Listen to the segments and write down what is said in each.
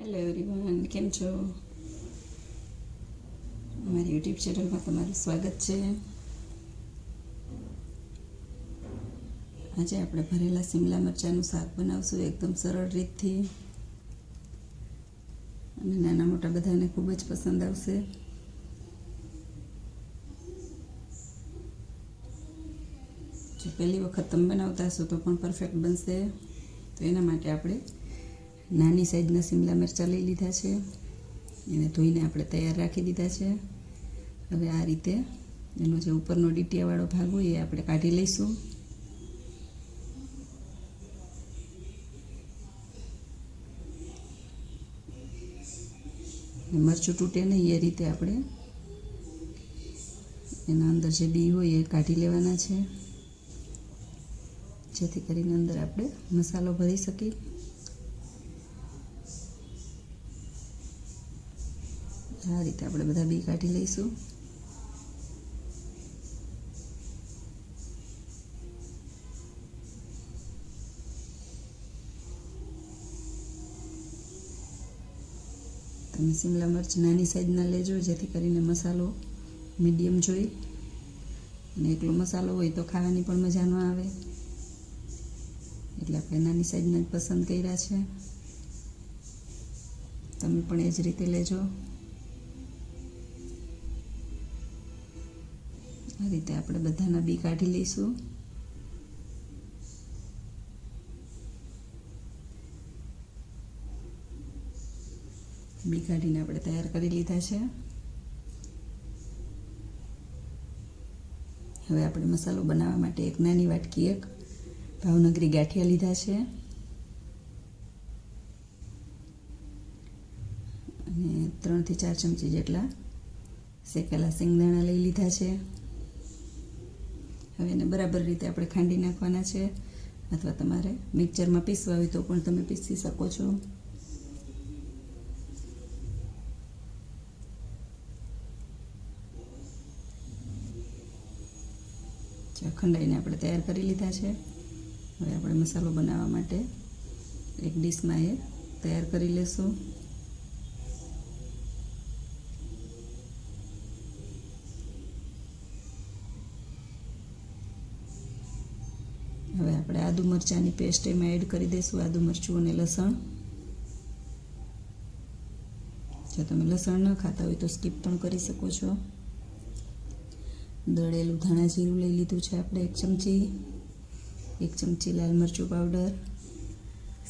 Hello everyone કેમ છો? અમારી યુટ્યુબ ચેનલમાં તમારું સ્વાગત છે. આજે આપણે ભરેલા સિમલા મરચાંનું શાક બનાવશું એકદમ સરળ રીતથી. અને નાના મોટા બધાને ખૂબ જ પસંદ આવશે. જો પહેલી વખત તમે બનાવતા હશો તો પણ પરફેક્ટ બનશે. તો એના માટે આપણે નાની સાઈઝના શિમલા મરચાં લઈ લીધા છે. એને ધોઈને આપણે તૈયાર રાખી દીધા છે. હવે આ રીતે એનો જે ઉપરનો ડીટીયાવાળો ભાગ હોય એ આપણે કાઢી લઈશું. મરચું તૂટે નહીં, એ રીતે આપણે એના અંદર જે બી હોય એ કાઢી લેવાના છે. જેથી કરીને અંદર આપણે મસાલો ભરી શકીએ. આ રીતે આપણે બધા બી કાઢી લઈશું. તમે શિમલા મરચ નાની સાઈઝના લેજો, જેથી કરીને મસાલો મીડિયમ જોઈ. અને એકલો મસાલો હોય તો ખાવાની પણ મજા ન આવે. એટલે આપણે નાની સાઈઝના જ પસંદ કર્યા છે. તમે પણ એ જ રીતે લેજો. આ રીતે આપણે બધાના બી કાઢી લઈશું. બી કાઢીને આપણે તૈયાર કરી લીધા છે. હવે આપણે મસાલો બનાવવા માટે એક નાની વાટકી, એક ભાવનગરી ગાંઠિયા લીધા છે. અને ત્રણથી ચાર ચમચી જેટલા શેકેલા સિંગદાણા લઈ લીધા છે. હવે એને બરાબર રીતે આપણે ખાંડી નાખવાના છે, અથવા તમારે મિક્સરમાં પીસવા હોય તો પણ તમે પીસી શકો છો. ખંડાઈને આપણે તૈયાર કરી લીધા છે. હવે આપણે મસાલો બનાવવા માટે એક ડીશમાં એ તૈયાર કરી લેશું હવે આપણે આદુ મરચાંની પેસ્ટ એમાં એડ કરી દઈશું, આદુ મરચું અને લસણ. જો તમે લસણ ન ખાતા હોય તો સ્કીપ પણ કરી શકો છો. દળેલું ધાણા જીરું લઈ લીધું છે આપણે એક ચમચી એક ચમચી લાલ મરચું પાવડર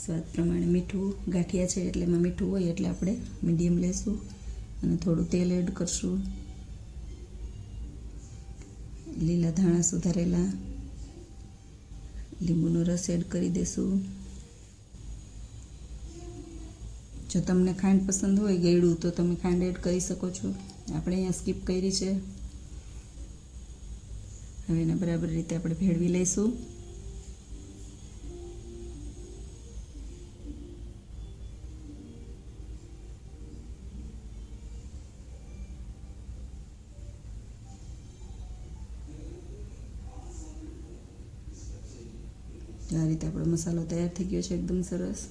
સ્વાદ પ્રમાણે મીઠું, ગાંઠિયા છે એટલે એમાં મીઠું હોય એટલે આપણે મીડિયમ લેશું અને થોડું તેલ એડ કરશું. લીલા ધાણા સુધારેલા. લીંબુનો રસ એડ કરી દઈશું જો તમને ખાંડ પસંદ હોય ગળ્યું, તો તમે ખાંડ એડ કરી શકો છો. આપણે અહીંયા સ્કીપ કરી છે. હવે એને બરાબર રીતે આપણે ભેળવી લઈશું. આ રીતે આપણો મસાલો તૈયાર થઈ ગયો છે એકદમ સરસ.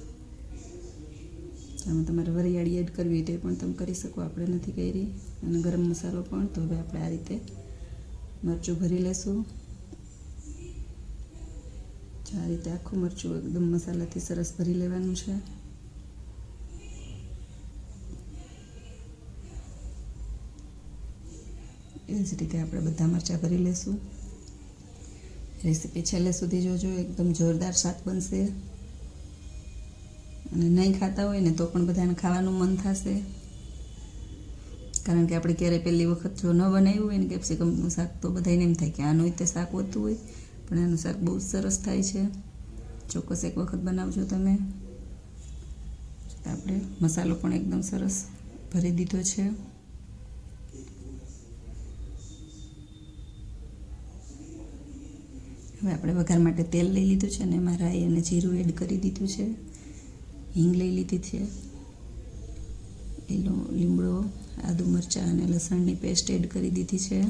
આમાં તમારે વરિયાળી એડ કરવી તો પણ તમે કરી શકો, આપણે નથી કરી. અને ગરમ મસાલો પણ, તો હવે આપણે આ રીતે મરચું ભરી લેશું. આ રીતે આખું મરચું એકદમ મસાલાથી સરસ ભરી લેવાનું છે. એ જ રીતે આપણે બધા મરચાં ભરી લેશું. રેસીપી છેલ્લે સુધી જોજો, એકદમ જોરદાર શાક બનશે. અને નહીં ખાતા હોય ને તો પણ બધાને ખાવાનું મન થશે. કારણ કે આપણે ક્યારેય પહેલી વખત જો ન બનાવ્યું હોય ને કેપ્સિકમનું શાક, તો બધાને એમ થાય કે આનું રીતે શાક હોતું હોય, પણ આનું શાક બહુ જ સરસ થાય છે. ચોક્કસ એક વખત બનાવજો તમે. આપણે મસાલો પણ એકદમ સરસ ભરી દીધો છે. હવે આપણે વઘાર માટે તેલ લઈ લીધું છે અને એમાં રાઈ અને જીરું એડ કરી દીધું છે. હિંગ લઈ લીધી છે. લીલો લીમડો, આદુ મરચાં અને લસણની પેસ્ટ એડ કરી દીધી છે.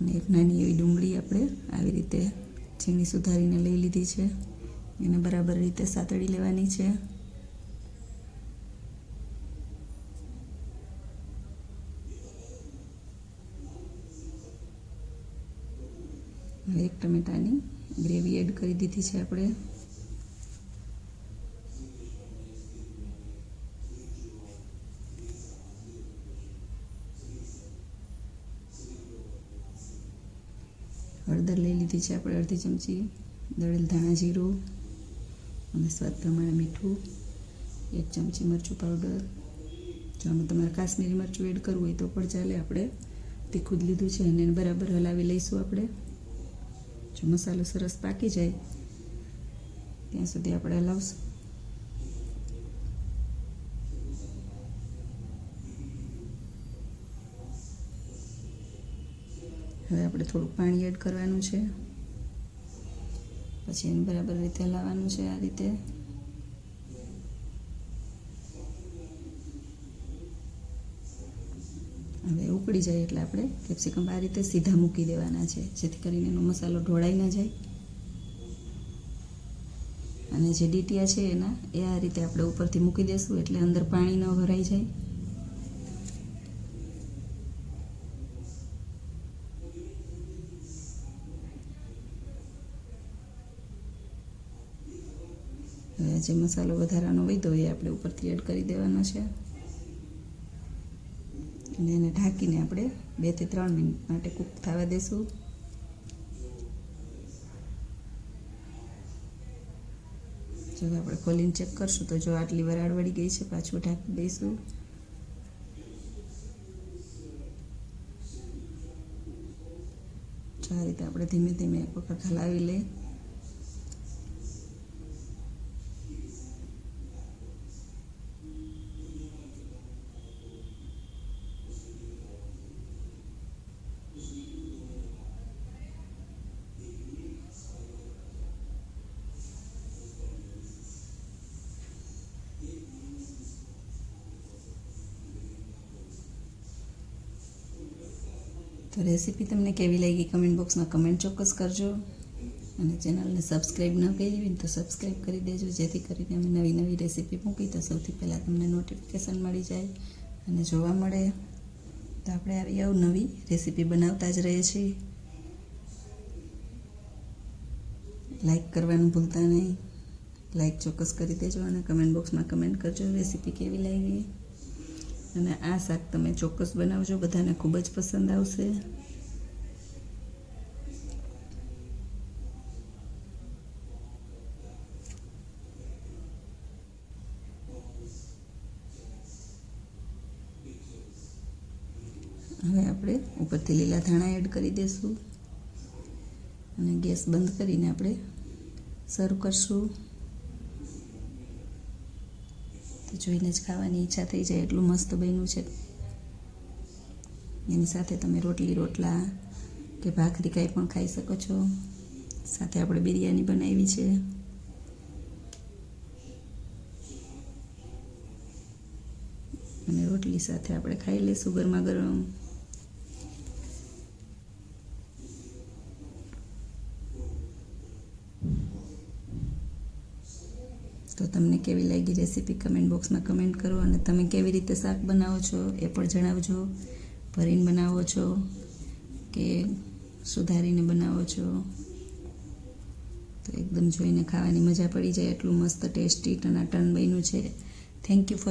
અને એક નાની એવી ડુંગળી આપણે આવી રીતે છીણી સુધારીને લઈ લીધી છે. એને બરાબર રીતે સાતળી લેવાની છે. હવે એક ટમેટાની ગ્રેવી એડ કરી દીધી છે આપણે. હળદર લઈ લીધી છે આપણે અડધી ચમચી, દળેલ ધાણા જીરું અને સ્વાદ પ્રમાણે મીઠું, એક ચમચી મરચું પાવડર. જો આમાં તમારે કાશ્મીરી મરચું એડ કરવું હોય તો પણ ચાલે આપણે. તીખું જ લીધું છે અને બરાબર હલાવી લઈશું આપણે. જો મસાલો સરસ પાકી જાય. ત્યાં સુધી આપણે હલાવશું. હવે આપણે થોડુંક પાણી એડ કરવાનું છે. પછી એને બરાબર રીતે હલાવવાનું છે આ રીતે. હવે ઉકળી જાય એટલે આપણે કેપ્સિકમ આ રીતે સીધા મૂકી દેવાના છે, જેથી કરીને એનો મસાલો ઢોળાઈ ના જાય. અને જે ડીટીયા છે એના, એ આ રીતે આપણે ઉપરથી મૂકી દેશું એટલે અંદર પાણી ન ભરાઈ જાય. જે મસાલો વધારાનો વધ્યો એ આપણે ઉપરથી એડ કરી દેવાનો છે. અને એને ઢાંકીને આપણે બેથી ત્રણ મિનિટ માટે કૂક થવા દેશું. જો આપણે ખોલીને ચેક કરશું તો જો આટલી વરાળ વળી ગઈ છે, પાછું ઢાંકી દઈશું. આ રીતે આપણે ધીમે ધીમે એક વખત હલાવી લઈ તો રેસીપી તમને કેવી લાગી કમેન્ટ બોક્સમાં કમેન્ટ ચોક્કસ કરજો. અને ચેનલને સબસ્ક્રાઈબ ન કરી હોય તો સબસ્ક્રાઈબ કરી દેજો, જેથી કરીને અમે નવી નવી રેસીપી મૂકી તો સૌથી પહેલાં તમને નોટિફિકેશન મળી જાય અને જોવા મળે. તો આપણે આવી આવું નવી રેસીપી બનાવતા જ રહીએ છીએ. લાઈક કરવાનું ભૂલતા નહીં. લાઈક ચોક્કસ કરી દેજો અને કમેન્ટ બોક્સમાં કમેન્ટ કરજો રેસીપી કેવી લાગી. અને આ શાક તમે ચોક્કસ બનાવજો, બધાને ખૂબ જ પસંદ આવશે. હવે આપણે ઉપરથી લીલા ધાણા એડ કરી દઈશું અને ગેસ બંધ કરીને આપણે સર્વ કરશું. તો જોઈને જ ખાવાની ઈચ્છા થઈ જાય, એટલું મસ્ત બન્યું છે. એની સાથે તમે રોટલી, રોટલા કે ભાખરી કાંઈ પણ ખાઈ શકો છો. સાથે આપણે બિરયાની બનાવી છે. અને રોટલી સાથે આપણે ખાઈ લઈશું ગરમા ગરમ તો તમને કેવી લાગી રેસીપી કમેન્ટ બોક્સમાં કમેન્ટ કરો અને તમે કેવી રીતે શાક બનાવો છો એ પણ જણાવજો. ભરીને બનાવો છો કે સુધારીને બનાવો છો? તો એકદમ જોઈને ખાવાની મજા પડી જાય. એટલું મસ્ત ટેસ્ટી ટનાટન બન્યું છે. Thank you for